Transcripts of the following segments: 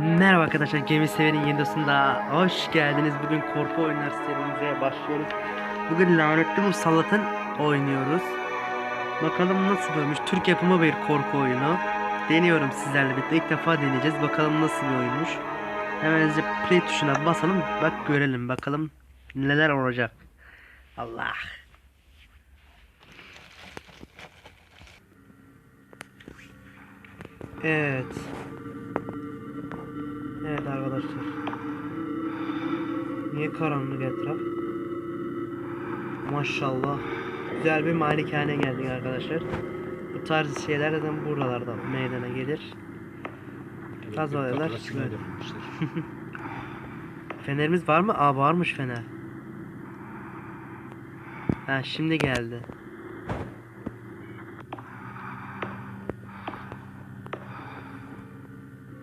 Merhaba arkadaşlar Gemi Sever'in yeni dostunda hoş geldiniz. Bugün korku oyunlar serimize başlıyoruz. Bugün Lanetli Musallat'ın oynuyoruz. Bakalım nasıl olmuş. Türk yapımı bir korku oyunu. Deniyorum sizlerle birlikte. İlk defa deneyeceğiz. Bakalım nasıl bir oyunmuş. Hemen hızlıca play tuşuna basalım. Bak görelim bakalım neler olacak. Allah. Evet. Evet arkadaşlar. Niye karanlık etraf? Maşallah. Güzel bir malikane geldik arkadaşlar. Bu tarz şeyler zaten buralarda meydana gelir. Ödemişler. Fenerimiz var mı? Aa varmış fener. Ha şimdi geldi.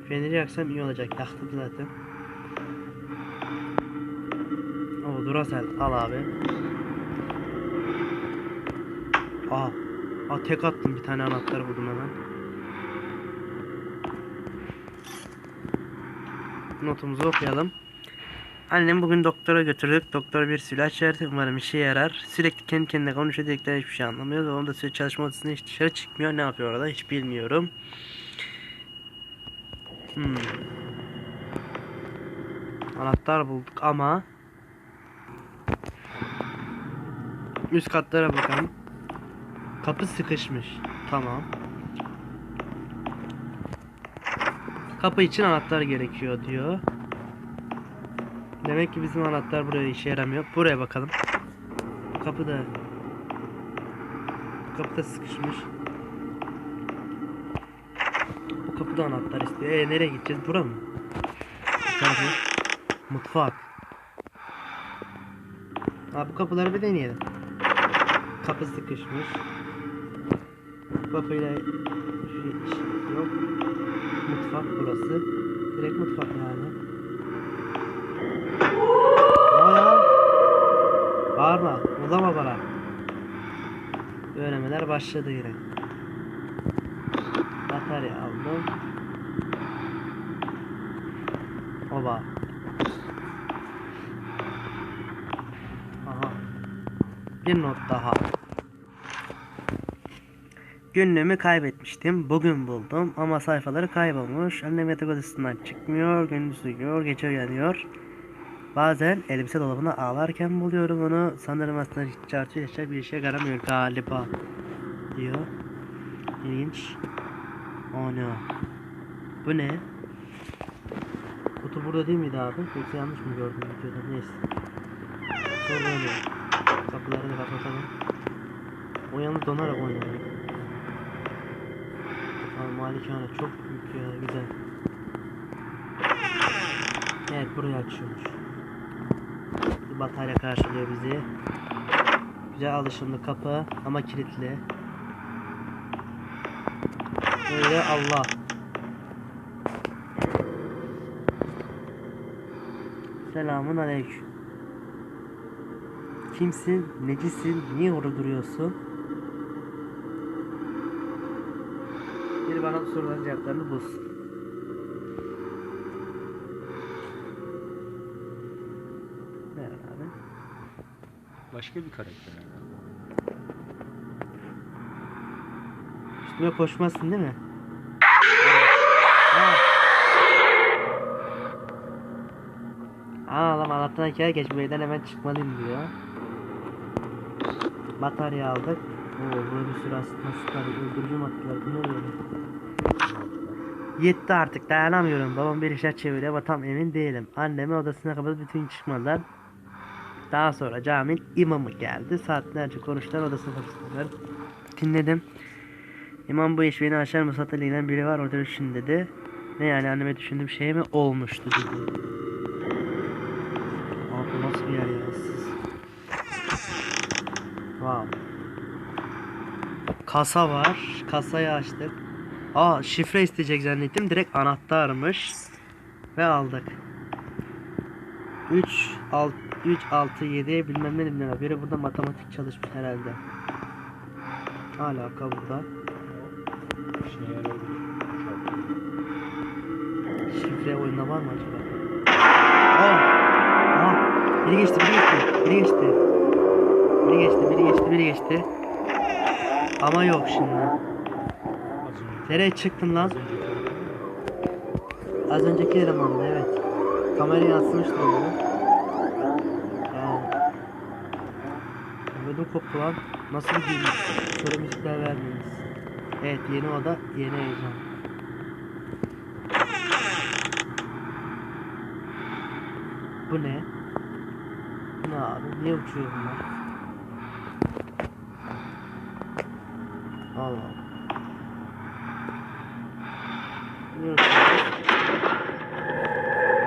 Feneri yaksam iyi olacak. Yaktım zaten. Oo Duracell al abi. Aa. Aa tek attım bir tane anahtar buldum hemen. Notumuzu okuyalım. Annem bugün doktora götürdük. Doktor bir ilaç verdi. Umarım işe yarar. Sürekli kendi kendine konuşuyor. Dedikleri hiçbir şey anlamıyor. Babam da sürekli çalışma odasında hiç dışarı çıkmıyor. Ne yapıyor orada hiç bilmiyorum. Hmm. Anahtar bulduk ama üst katlara bakalım. Kapı sıkışmış. Tamam. Kapı için anahtar gerekiyor diyor. Demek ki bizim anahtar buraya işe yaramıyor. Buraya bakalım. Kapı da Bu kapı da sıkışmış. Kapıda anahtar istiyor. E nereye gideceğiz? Bura mı? Tarafı. Mutfak. Ha bu kapıları bir deneyelim. Kapı sıkışmış. Kapıyla iş yok. Mutfak burası. Direkt mutfak yani. Lan? Bağırma. Uzama bana. Öğrenmeler başladı yine. Batarya aldım. Oba. Aha. Bir not daha. Günlüğümü kaybetmiştim. Bugün buldum ama sayfaları kaybolmuş. Annem yatak odasından çıkmıyor. Gündüz uyuyor. Gece uyanıyor. Bazen elbise dolabına ağlarken buluyorum onu. Sanırım aslında çarçı yaşa bir işe yaramıyor galiba. Diyor. İlginç. O? Bu ne? Kutu burada değil miydi abi? Yoksa yanlış mı gördüm videoda? Neyse. Sorgulamıyorum. Kapıları da kapatalım. O yalnız donarak oynuyor. Abi malikane çok büyük ya güzel. Evet burayı açıyormuş. Batarya karşılıyor bizi. Güzel alışımlı kapı ama kilitli. Böyle Allah. Selamun aleyküm. Kimsin? Necisin? Niye orada duruyorsun? Bir bana bu soruların cevaplarını bulsun. Başka bir karakter herhalde. Üstüme koşmazsın değil mi? Aa. Lan Allah'tan hikaye geç evden hemen çıkmalıyım diyor. Batarya aldık. Oo burada bir sürü aslında sıkar. Öldürücü maddeler. Bu ne? Yetti artık dayanamıyorum. Babam bir işler çeviriyor ama tam emin değilim. Annemi odasına kapatıp bütün çıkmadılar. Daha sonra caminin imamı geldi. Saatlerce konuştular odasına kapattılar. Dinledim. İmam bu iş beni aşar Musat Ali'yle biri var orada düşün dedi. Ne yani anneme düşündüğüm şey mi olmuştu dedi. Abi nasıl bir yer ya siz. Wow. Kasa var. Kasayı açtık. Aa şifre isteyecek zannettim. Direkt anahtarmış. Ve aldık. 3 6 3 6 7 bilmem ne bilmem ne. Biri burada matematik çalışmış herhalde. Alaka burada. İşine yarayabilir. Şifre oyunda var mı acaba? Aa! Aa! Biri geçti, biri geçti, biri geçti. Biri geçti, biri geçti, biri geçti. Ama yok şimdi. Nereye çıktın lan? Az önceki elemandı evet. Kamerayı yansımıştı onları. Yani. Ödüm koptu lan. Nasıl bir gün? Şöyle müzikler vermiyoruz. Evet yeni oda yeni heyecan. Bu ne? Bu ne abi? Niye uçuyor bunlar? Allah Allah.